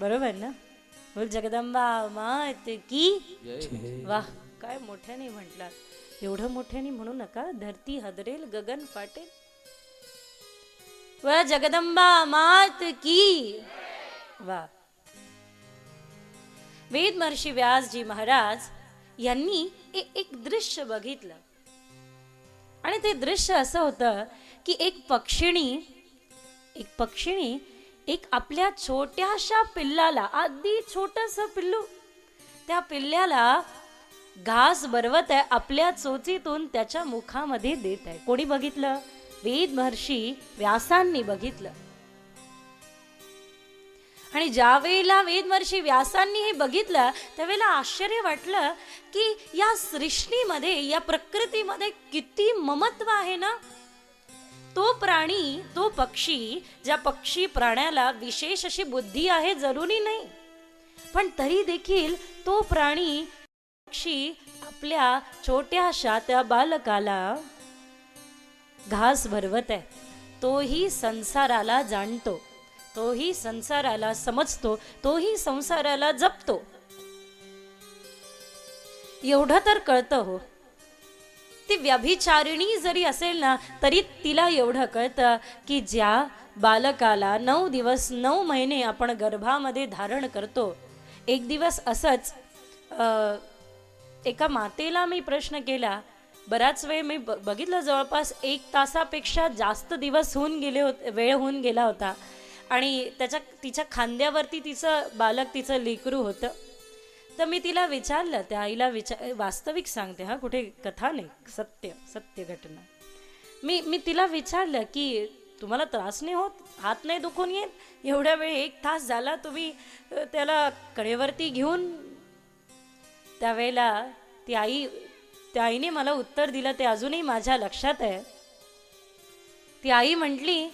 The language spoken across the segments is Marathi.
बरोबर ना? बोल जगदंबा मात की? वाह काय मोठ्याने म्हटलात. एवढं मोठ्याने म्हणू नका. धरती हदरेल गगन फाटेल. व जगदंबा मात की? वा वेद महर्षी व्यासजी महाराज यांनी एक दृश्य बघितलं. आणि ते दृश्य असं होतं की एक पक्षिणी एक पक्षिणी एक आपल्या छोट्याशा पिल्लाला अगदी छोटस पिल्लू. त्या पिल्ल्याला घास बरवत आहे आपल्या चोचीतून त्याच्या मुखामध्ये देत आहे. कोणी बघितलं? वेद महर्षी व्यासांनी बघितलं. आणि ज्या वेळेला वेद व्यासांनी हे बघितलं त्यावेळेला आश्चर्य वाटलं की या सृष्टीमध्ये या प्रकृतीमध्ये किती ममत्व आहे ना? तो प्राणी तो पक्षी ज्या पक्षी प्राण्याला विशेष अशी बुद्धी आहे जरुरी नाही. पण तरी देखील तो प्राणी पक्षी आपल्या छोट्याशा त्या बालकाला घास भरवत आहे. तोही संसाराला जाणतो तोही संसाराला समजतो तोही संसाराला जपतो. एवढं तर कळतं हो. ती व्यभिचारिणी जरी असेल ना तरी तिला एवढं कळतं की ज्या बालकाला नऊ दिवस नऊ महिने आपण गर्भामध्ये धारण करतो. एक दिवस असंच एका मातेला मी प्रश्न केला बराच वेळ मी ब- बघितलं जवळपास एक तासापेक्षा जास्त दिवस होऊन गेले होते वेळ होऊन गेला होता. आणि त्याच्या तिच्या खांद्यावरती तिचं बालक तिचं लेकरू होतं. तर मी तिला विचारलं त्या आईला विचार वास्तविक सांगते हा कुठे कथा नाही सत्य सत्य घटना. मी मी तिला विचारलं की तुम्हाला त्रास नाही होत? हात नाही दुखून येत? एवढ्या वेळ एक तास झाला तुम्ही त्याला कडेवरती घेऊन? त्यावेळेला ती आई त्या आईने मला उत्तर दिलं ते अजूनही माझ्या लक्षात आहे. ती आई म्हटली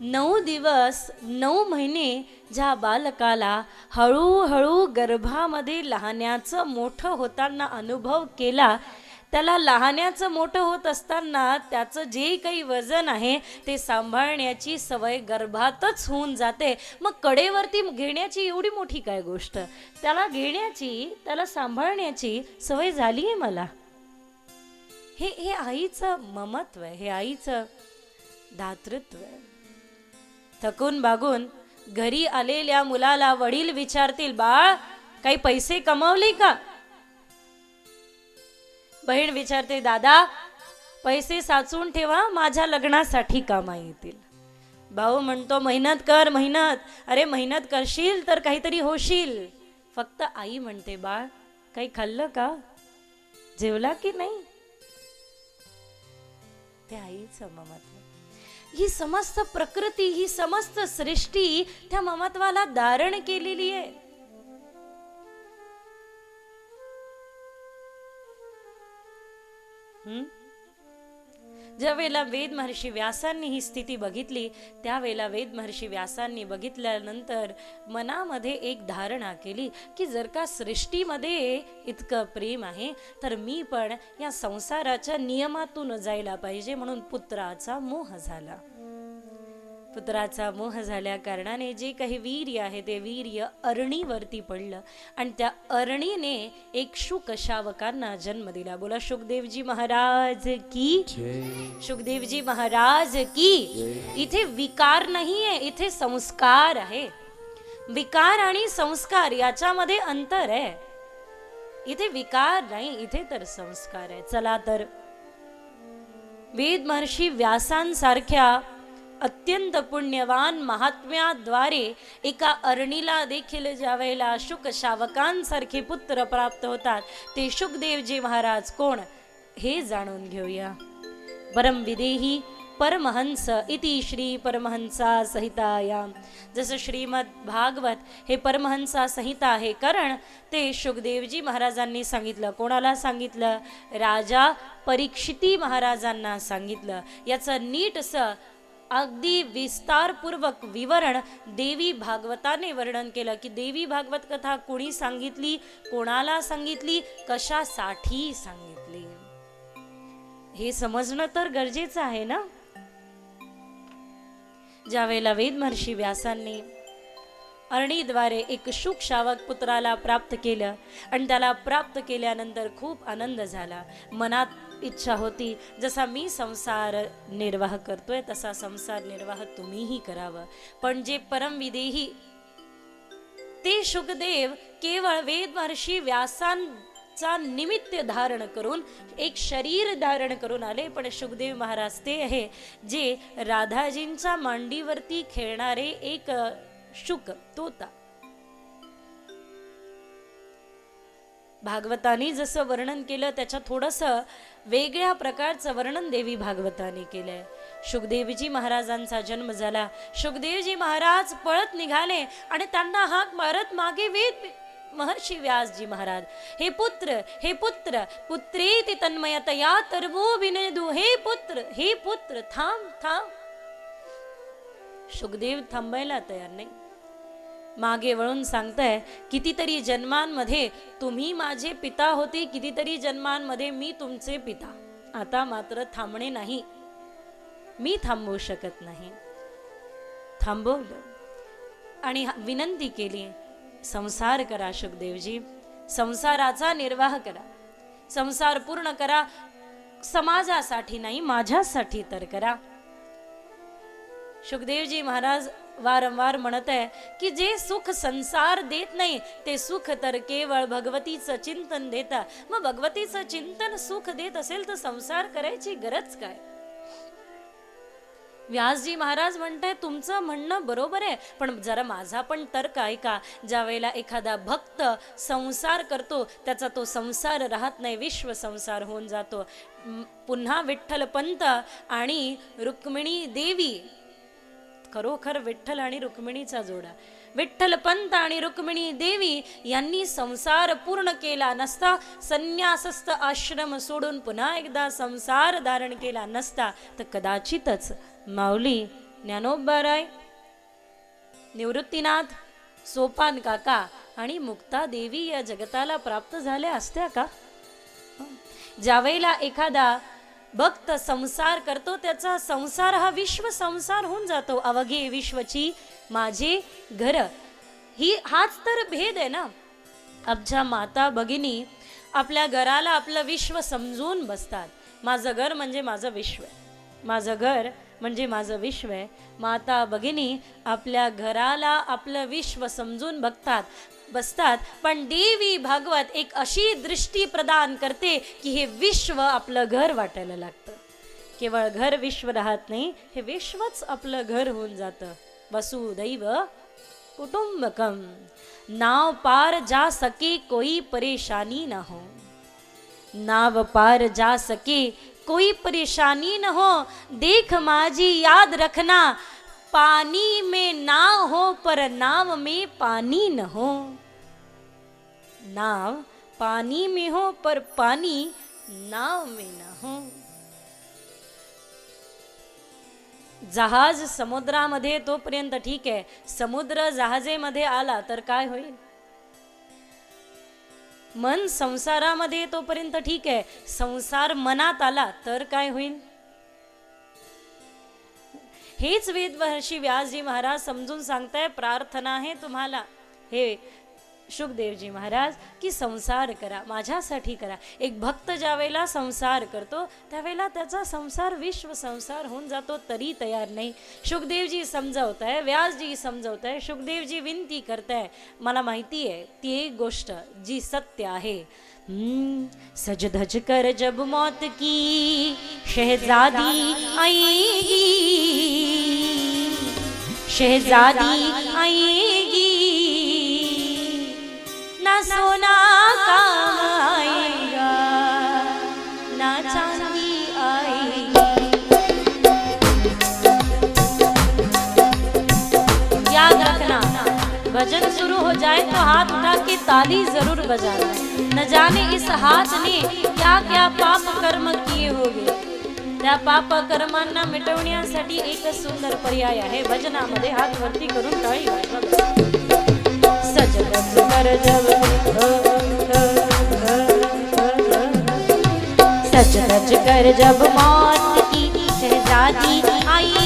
नऊ दिवस नऊ महिने ज्या बालकाला हळूहळू गर्भामध्ये लहाण्याचं मोठं होताना अनुभव केला त्याला लहाण्याचं मोठं होत असताना त्याचं जे काही वजन आहे ते सांभाळण्याची सवय गर्भातच होऊन जाते. मग कडेवरती घेण्याची एवढी मोठी काय गोष्ट? त्याला घेण्याची त्याला सांभाळण्याची सवय झाली आहे मला. हे हे आईचं ममत्व आहे हे आईचं दातृत्व आहे. थकून भागून घरी आलेल्या मुलाला वडील विचारतील बाळ काही पैसे कमवले का? बहीण विचारते दादा पैसे साचून ठेवा माझ्या लग्नासाठी कामा येतील. भाऊ म्हणतो मेहनत कर मेहनत. अरे मेहनत करशील तर काहीतरी होशील. फक्त आई म्हणते बाळ काही खाल्लं का? जेवला की नाही? ते आईचं ममत्व. ही समस्त प्रकृती ही समस्त सृष्टी त्या ममत्वाला धारण केलेली आहे हम्म? ज्यावेळेला वेद महर्षी व्यासांनी ही स्थिती बघितली त्यावेळेला वेद महर्षी व्यासांनी बघितल्यानंतर मनामध्ये एक धारणा केली की जर का सृष्टीमध्ये इतकं प्रेम आहे तर मी पण या संसाराच्या नियमातून जायला पाहिजे म्हणून पुत्राचा मोह झाला. पुत्राचा मोह झाल्या कारणाने जे काही वीर्य आहे ते वीर्य अरणीवरती पडलं. आणि त्या अरणीने एक शुक शावकांना जन्म दिला. बोला शुकदेवजी महाराज की? शुकदेवजी महाराज की? इथे विकार नाहीये इथे संस्कार आहे. विकार आणि संस्कार याच्यामध्ये अंतर आहे. इथे विकार नाही इथे तर संस्कार आहे. चला तर. वेद महर्षी व्यासांसारख्या अत्यंत पुण्यवान महात्म्याद्वारे एका अरणीला देखील ज्या वेळेला शुक शावकांसारखे पुत्र प्राप्त होतात ते शुकदेवजी महाराज कोण हे जाणून घेऊया. परम विदेही परमहंस इति श्री परमहंसा संहिताया. जसं श्रीमद भागवत हे परमहंसा संहिता आहे कारण ते शुकदेवजी महाराजांनी सांगितलं. कोणाला सांगितलं? राजा परीक्षिती महाराजांना सांगितलं. याचं नीट असं अगदी विस्तारपूर्वक विवरण देवी भागवताने वर्णन केलं. की देवी भागवत कथा कोणी सांगितली? कोणाला सांगितली? कशासाठी सांगितली? हे समजणं तर गरजेचं आहे ना? ज्या वेळेला वेद महर्षी व्यासांनी अरणीद्वारे एक शुक शावक पुत्राला प्राप्त केलं आणि त्याला प्राप्त केल्यानंतर खूप आनंद झाला. मनात इच्छा होती जसा मी संसार निर्वाह करतोय तसा संसार निर्वाह तुम्हीही करावा. पण जे परमविदेही ते शुकदेव केवळ वेदवर्षी व्यासांचा निमित्त धारण करून एक शरीर धारण करून आले पण शुकदेव महाराज ते आहे जे राधाजींच्या मांडीवरती खेळणारे एक शुक तोता. भागवतानी जसं वर्णन केलं त्याच्या थोडंसं वेगळ्या प्रकारचं वर्णन देवी भागवताने केलं आहे शुकदेवजी महाराजांचा जन्म झाला. शुकदेवजी महाराज पळत निघाले आणि त्यांना हाक मारत मागे वेद महर्षी व्यासजी महाराज. हे पुत्र हे पुत्र पुत्रेति तन्मयतया तरवो विनेदू हे पुत्र हे पुत्र थांब थांब. शुकदेव थांबायला तयार नाही. मागे वळून सांगताय कितीतरी जन्मांमध्ये तुम्ही माझे पिता होते कितीतरी जन्मांमध्ये मी तुमचे पिता. आता मात्र थांबणे नाही. मी थांबवू शकत नाही. थांबवलं. आणि विनंती केली संसार करा शुकदेवजी संसाराचा निर्वाह करा. संसार पूर्ण करा समाजासाठी नाही माझ्यासाठी तर करा. सुखदेवजी महाराज वारंवार म्हणत आहे की जे सुख संसार देत नाही ते सुख तर केवळ भगवतीचं चिंतन देता. मग भगवतीचं चिंतन सुख देत असेल तर संसार करायची गरज काय? व्यासजी महाराज म्हणताय तुमचं म्हणणं बरोबर आहे पण जरा माझा पण तर्क ऐका. ज्या वेळेला एखादा भक्त संसार करतो त्याचा तो संसार राहत नाही विश्व संसार होऊन जातो. पुन्हा विठ्ठल पंत आणि रुक्मिणी देवी खरोखर विठ्ठल आणि रुक्मिणीचा जोडा. विठ्ठल पंत आणि रुक्मिणी देवी यांनी संसार पूर्ण केला नसता संन्यासस्थ आश्रम सोडून पुन्हा एकदा संसार धारण केला नसता तर कदाचितच माऊली ज्ञानोबाराय निवृत्तीनाथ सोपान काका आणि मुक्ता देवी या जगताला प्राप्त झाल्या असत्या का? ज्यावेळेला एखादा भक्त संसार करतो त्याचा संसार हा विश्व संसार होऊन जातो. अवघे विश्वची माझे घर. ही हाच तर भेद आहे ना? आमच्या माता भगिनी आपल्या घराला आपलं विश्व समजून बसतात. माझं घर म्हणजे माझं विश्व आहे. माझं घर म्हणजे माझं विश्व आहे. माता भगिनी आपल्या घराला आपलं विश्व समजून बघतात. बसतात. पण देवी भागवत एक अशी दृष्टी प्रदान करते की हे विश्व आपलं घर वाटायला लागतं. केवळ घर विश्व राहत नाही हे विश्वच आपलं घर होऊन जातं. वसुदैव कुटुंबकम नाव पार जा सके कोई परेशानी न हो. नाव पार जा सके कोई परेशानी न हो. देख माजी याद रखना पानी में नाव हो पर नाव में पानी न हो। नाव पानी में हो पर पानी नाव में न हो। जहाज समुद्रामध्ये तोपर्यंत ठीक आहे. समुद्र जहाजेमध्ये आला तर काय होईल? मन संसारामध्ये तोपर्यंत ठीक आहे. संसार मनात आला तर काय होईल? हेच वेदवर्षी व्यासजी महाराज समजून सांगताय प्रार्थना आहे तुम्हाला. हे शुकदेवजी महाराज की संसार करा माझ्यासाठी करा. एक भक्त ज्यावेळेला संसार करतो त्यावेळेला त्याचा संसार विश्व संसार होऊन जातो तरी तयार नाही. शुकदेवजी समजवत आहे व्यासजी समजवत आहे शुकदेवजी विनंती करताय. मला माहिती आहे ती एक गोष्ट जी सत्य आहे. सज धज कर जब मौत की शहजादी आएगी। शहजादी आएगी। ना सोना रखना भजन शुरू हो जाए तो हाथ उठा के ताली ज़रूर बजाना। न जाने इस हाथ ने क्या क्या पाप कर्म किए होगे। त्या पाप कर्मांना मिटवण्यासाठी एकच सुंदर पर्याय आहे. भजनामध्ये हात वरती करून टाळी सजग जब सच रच कर जब मौत की शहजादी आई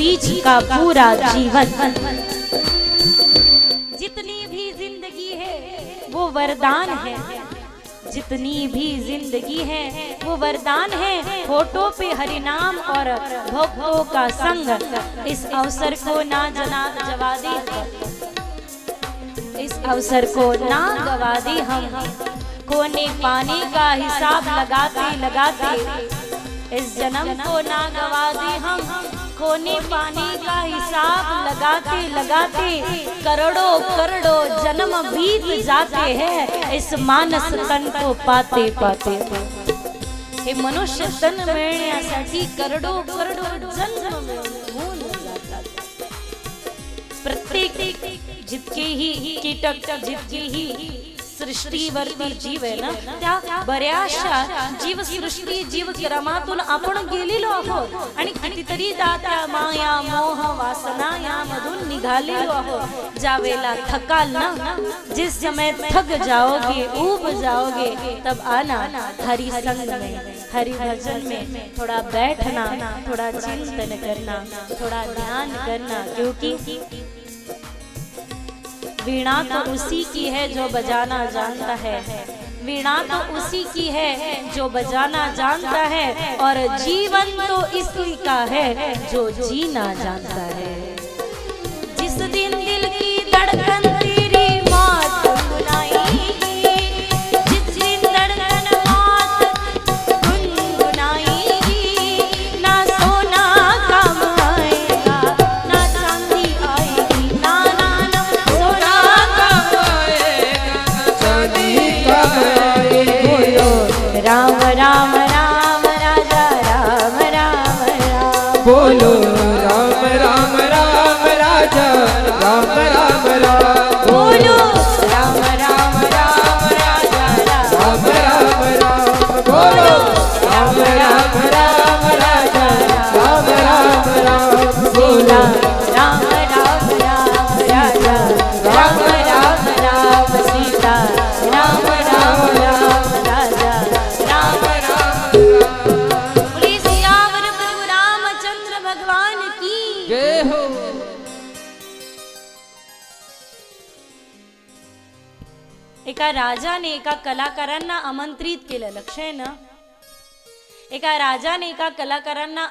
बीच का पूरा जीवन। जितनी भी ज़िंदगी है, वो वरदान है। जितनी भी ज़िंदगी है, वो वरदान है। फ़ोटो पे हरि नाम और भक्तों का संग। इस अवसर को ना जना जवा दे इस अवसर को ना गवा दे हम। कोने पानी का हिसाब लगाते लगाते, इस जन्म को ना गवा दे हम। कोने पानी का हिसाब लगाते लगाते करोड़ों करोड़ों जन्म बीत जाते हैं इस मानस तन को पाते पाते। हे मनुष्य तन मिळण्यासाठी करोडो करोडो जन्म प्रत्येक जितकेही कीटक जितकेही सृष्टीवरती जीव आहे ना त्या बऱ्याचशा जीवसृष्टी जीवक्रमातून आपण गेलेलो आहोत आणि कितीतरी दात्या माया, मोह, वासना यामधून निघालेलो आहोत. ज्या वेळेला थकाल ना, जिस समय थक जाओगे, ऊब जाओगे, तब आना हरि संग में, हरि भजन में थोड़ा बैठना, थोड़ा चिंतन करना, थोड़ा ध्यान करना, क्योंकि वीणा तो उसी की है जो बजाना जानता है। वीणा तो उसी की है जो बजाना जानता है और जीवन तो इसी का है जो जीना जानता है। एका कलाकारांना आमंत्रित केलं. लक्ष आहे ना? एका राजाने एका कलाकारांना